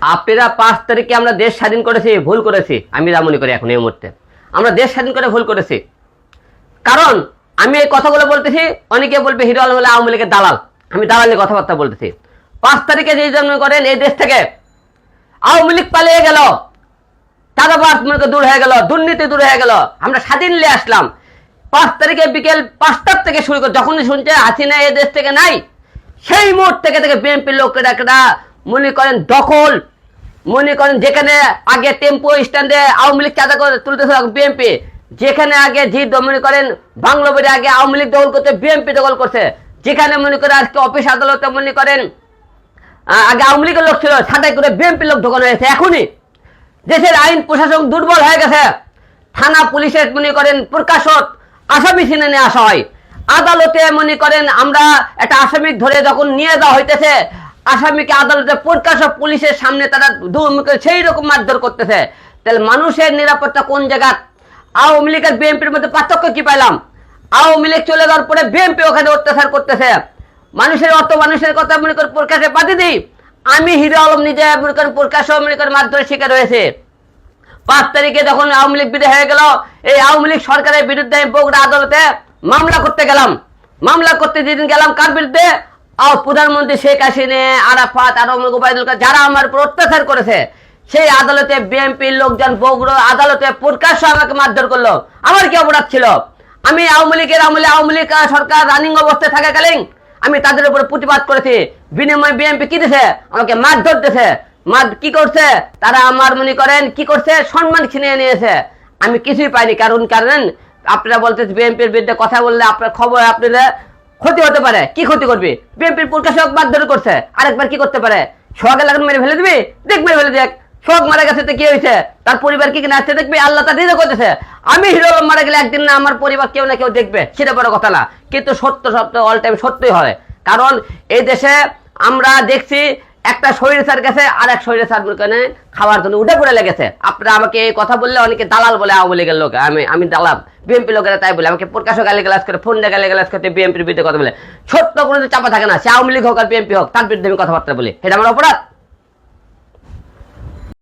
আপনারা পাঁচ তারিখে আমরা দেশ স্বাধীন করেছি, ভুল করেছি। আমি যা মনে করি এখন এই মুহূর্তে। আমরা দেশ স্বাধীন করে ভুল করেছি। কারণ, আমি এই কথাগুলো বলতেছি, অনেকে বলবে, হিরো আলম আওয়ামী লীগের দালাল। আমি দালালের কথাবার্তা বলতেছি। পাঁচ তারিখে যে জন্ম করেন, এই দেশ থেকে আওয়ামী লীগ পালিয়ে গেল। চাঁদাবাস মনে দূর হয়ে গেল, দুর্নীতি দূর হয়ে গেল। আমরা স্বাধীন নিয়ে আসলাম। পাঁচ তারিখে বিকেল পাঁচটার থেকে শুরু করে, যখনই শুনছে হাসিনা এই দেশ থেকে নাই, সেই মুহূর্ত থেকে থেকে বিএনপির লোকেরা কেরা মনে করেন দখল মনে করেন যেখানে আগে টেম্পো স্ট্যান্ডে আওয়ামী লীগ চাঁদা করে তুলতেছিল বিএনপি, যেখানে আগে জি মনে করেন বাংলা বাড়ি আগে আওয়ামী লীগ দখল করতে বিএনপি দখল করছে, যেখানে মনে করেন আজকে অফিস আদালতে মনে করেন আগে আওয়ামী লীগের লোক ছিল ছাঁটাই করে বিএনপির লোক ঢোকানো হয়েছে, এখনই দেশের আইন প্রশাসন দুর্বল হয়ে গেছে। থানা পুলিশের মনে করেন প্রকাশক আসামি চিনে নিয়ে আসা হয়। আদালতে মনে করেন আমরা একটা আসামি ধরে যখন নিয়ে যাওয়া হইতেছে আসামিকে আদালতে প্রকাশক পুলিশের সামনে তারা দু- সেই রকম মারধর করতেছে। তাহলে মানুষের নিরাপত্তা কোন জায়গা আওয়ামী লীগের বিএনপির মধ্যে পার্থক্য কি পাইলাম? আওয়ামী লীগ চলে যাওয়ার পরে বিএনপি ওখানে অত্যাচার করতেছে। মানুষের অত মানুষের কথা মনে করে প্রকাশে পাতি দিই। আমি হিরো আলম নিজে মনে করেন প্রকাশ মনে করেন মারধরের শিকার হয়েছে। পাঁচ তারিখে যখন আওয়ামী লীগ বিদায় হয়ে গেল, এই আওয়ামী লীগ সরকারের বিরুদ্ধে আমি বগুড়া আদালতে মামলা করতে গেলাম। মামলা করতে যেদিন গেলাম, কার বিরুদ্ধে? প্রধানমন্ত্রী শেখ হাসিনা, আরাফাত আর যারা আমার উপর অত্যাচার করেছে, সেই আদালতে বিএনপির লোকজন বগুড়া আদালতে প্রকাশ্য আমাকে মারধর করল। আমার কি অপরাধ ছিল? আমি আওয়ামী লীগের আমলে আওয়ামী লীগ সরকার রানিং অবস্থায় থাকাকালীন আমি তাদের উপরে প্রতিবাদ করেছি। বিনিময় বিএনপি কি দিছে? আমাকে মারধর দিছে। মার কি করছে? তারা আমার মনে করেন কি করছে? সম্মান ছিনিয়ে নিয়েছে। আমি কিছুই পাইনি। কারণ কারণ আপনারা বলতে বিএনপির বিরুদ্ধে কথা বললে আপনার খবর আপনাদের ক্ষতি হতে পারে। কি ক্ষতি করবি? বিএনপির প্রকাশক বাধ্য করছে। আরেকবার কি করতে পারে? সোহাগ এলাকা মেরে ফেলে দিবি? দেখ মেরে ফেলে দেখ। সোহাগ মারা গেছে তো কি হয়েছে? তার পরিবার কি কিনা আছে দেখবি? আল্লাহ তা দিদা করতেছে। আমি হিরো আলম মারা গেলে একদিন না আমার পরিবার কেউ না কেউ দেখবে। সেটা বড় কথা না। কিন্তু সত্য সত্য অল টাইম সত্যই হয়। কারণ এই দেশে আমরা দেখছি একটা শরীর স্যার গেছে আর এক শরীর স্যার খাওয়ার জন্য উঠে পড়ে লেগেছে। আপনারা আমাকে এই কথা বললে অনেকে দালাল বলে, আওয়ামী লীগের লোক, আমি আমি দালাল। বিএনপি লোকেরা তাই বলে, আমাকে প্রকাশক গালি গালাজ করে, ফোন গালি গালাজ করতে বিএনপির বিরুদ্ধে কথা বলে। ছোট্ট কোনো চাপা থাকে না, সে আওয়ামী লীগ হোক আর বিএনপি হোক, তার বিরুদ্ধে আমি কথাবার্তা বলি। এটা আমার অপরাধ।